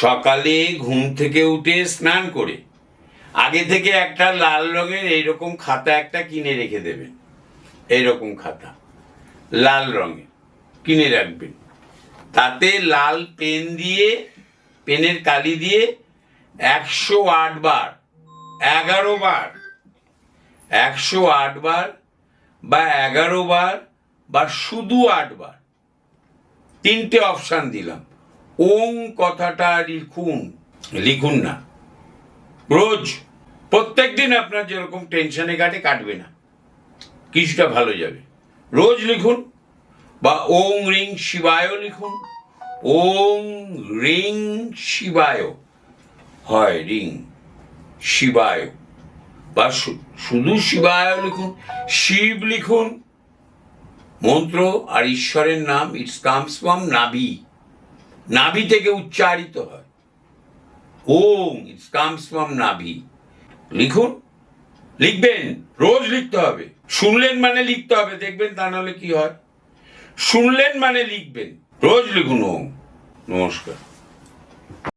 সকালে ঘুম থেকে উঠে স্নান করে, আগে থেকে একটা লাল রঙের এইরকম খাতা একটা কিনে রেখে দেবেন এইরকম খাতা, লাল রঙের, কিনে রাখবেন তাতে লাল পেন দিয়ে, পেনের কালি দিয়ে একশো আট বার, এগারো বার, একশো আট বার বা এগারো বার বা শুধু আট বার, তিনটে অপশান দিলাম। ওং কথাটা লিখুন। লিখুন না। রোজ প্রত্যেক দিন আপনার যেরকম টেনশনে কাটে কাটবে না। কিছুটা ভালো যাবে। রোজ লিখুন বা ওং রিং শিবায় লিখুন। ওং রিং শিবায়। হয়, রিং শিবায়। বা শুধু শিবায় লিখুন, শিব লিখুন। মন্ত্র আর ঈশ্বরের নাম, ইটস কামস ফ্রম নাভি। নাভি থেকে উচ্চারিত হয়। ওম ইটস কামস ফ্রম নাভি। লিখুন। লিখবেন, রোজ লিখতে হবে। শুনলেন মানে লিখতে হবে, দেখবেন তা নাহলে কি হয়? শুনলেন মানে লিখবেন। রোজ লিখুন ওম। নমস্কার।